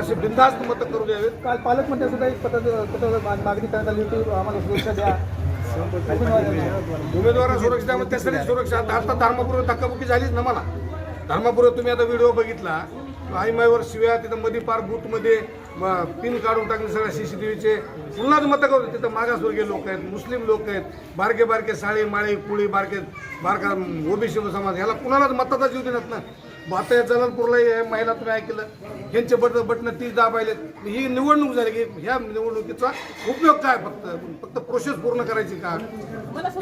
बिनधास्त मतं करू द्यावेत. काल पालकमंत्री सुद्धा एक पत्र पत्र मागणी करण्यात आली होती. आम्हाला सुरक्षा द्या. उमेदवार सुरक्षा त्यामुळे त्यासाठी सुरक्षा. आता धर्मपूर्व धक्काबुक्की झालीच ना मला. धर्मपूर्व तुम्ही आता व्हिडिओ बघितला. आईमाईवर शिव्या तिथं मध्ये पार बूथमध्ये पिन काढून टाकले सगळ्या सीसीटीव्हीचे पुन्हाच मतं करू तिथं मागासवर्गीय लोक आहेत मुस्लिम लोक आहेत बारके बारके साळी माळी कुळी बारके बारका ओबीसी समाज. ह्याला कुणालाच मताचा जीव देण्यात ना आता जलनपूरला हे महिला तुम्ही ऐकलं. ह्यांचे बट बटणं तीस दाबायले ही निवडणूक झाली की ह्या निवडणुकीचा उपयोग काय फक्त? फक्त प्रोसेस पूर्ण करायची का?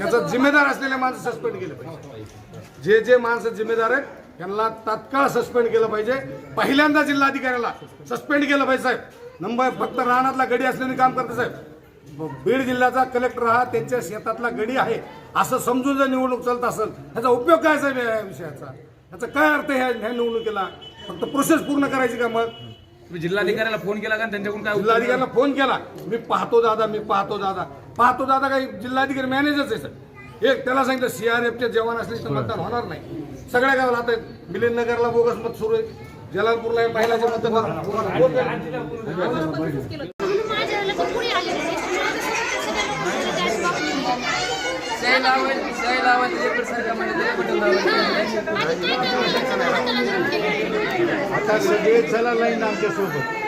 याचा जिम्मेदार असलेले माणसं सस्पेंड केले पाहिजे. जे जे माणसं जिम्मेदार आहेत त्यांना तात्काळ सस्पेंड केलं पाहिजे. पहिल्यांदा जिल्हाधिकाऱ्याला सस्पेंड केलं पाहिजे साहेब. नंबर फक्त रानातला गडी असल्याने काम करते साहेब. बीड जिल्ह्याचा कलेक्टर हा त्यांच्या शेतातला गडी आहे. असं समजून जर निवडणूक चालत असेल त्याचा उपयोग काय साहेब या विषयाचा? याचा काय अर्थ आहे ह्या ह्या निवडणुकीला? फक्त प्रोसेस पूर्ण करायची का मग? तुम्ही जिल्हाधिकाऱ्याला फोन केला का? त्यांच्याकडून काय उत्तर जिल्हाधिकाऱ्यांना फोन केला. मी पाहतो दादा मी पाहतो दादा. पाहतो दादा काही जिल्हाधिकारी मॅनेजरच आहे सर. एक त्याला सांगितलं सीआरएफचे जवान असले तर मतदान होणार नाही. सगळ्या गावाला आता मिलिंद नगरला बोगस मत सुरू आहे. जलालपूरला महिलाचे मतदान आता सगळे चला लाईन आमच्यासोबत.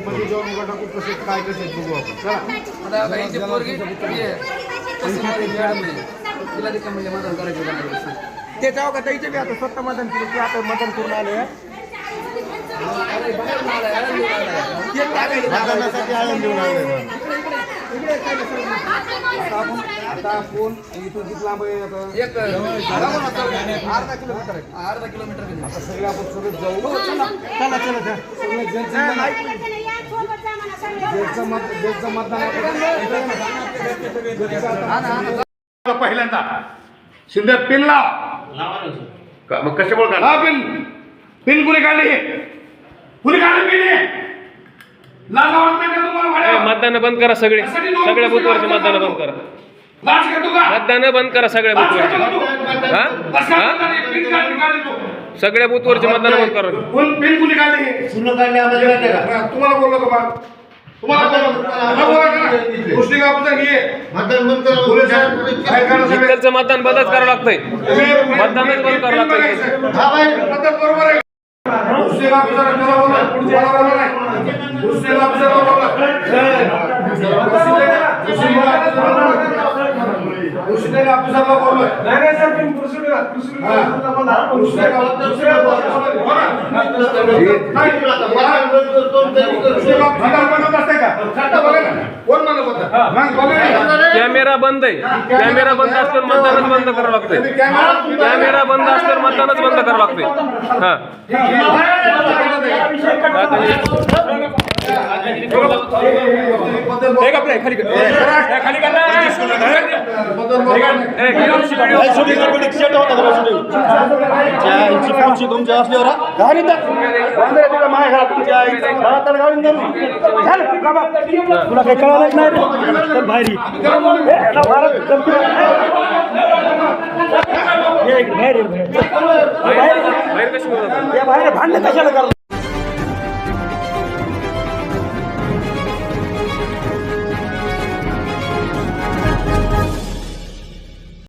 मध्ये जाऊन उघडा कसे काय कसे बघू आपण. चला. म्हणजे होतं. ते जाऊ का? त्याचे बी आता स्वतः मतदान केलं की आता मतदान करून आले देऊन आले आता फोन इथून किती लांब आहे आता एक अर्धा किलोमीटर आहे अर्धा किलोमीटर आता सगळे आपण सोबत जाऊ चला चला सगळे ज्यांचं ज्यांचं मत मतदान पहिल्यांदा. शिंदे पिन लाव. का- मग कशामुळे काढला पिन. पिन कुणी काढली? हे कुणी काढली पिन? हे मतदान बंद करा सगळे. सगळ्या बुथवरचे मतदान बंद करा. मतदान बंद करा सगळ्या बुथवरचे? हा? सगळ्या बुथवरचे मतदान बंद करा. कोण पिन कुणी काढली? पूर्ण काढले आम्हाला माहिती आहे का? तुम्हाला बोललो का बा तुम्हाला बोललो मला बोला का? ना? मुस्लिम अफसर हे मतदान बंद करा. पोलीस आहेत, काय करा. सगळे? इथलचं मतदान बंदच करावं लागतंय. मतदानच बंद करावं लागतंय. बघायचं. हा बाई. मतदान बरोबर आहे. मला बोला बोला नाही बोला मुस्लिम बोललोय कॅमेरा बंद आहे कॅमेरा बंद असल्यावर मतदानच बंद करावं लागतंय कॅमेरा बंद असल्यावर मतदानच बंद करावं लागतंय हा नाही रे. चल बाहेर ये. ए, याला मारत धमकी दे. ये इकडे, बाहेर ये, बाहेर. चल. बाहेर ये. बाहेर कशी बोलतात? या बाहेर भांडण कशाला करतो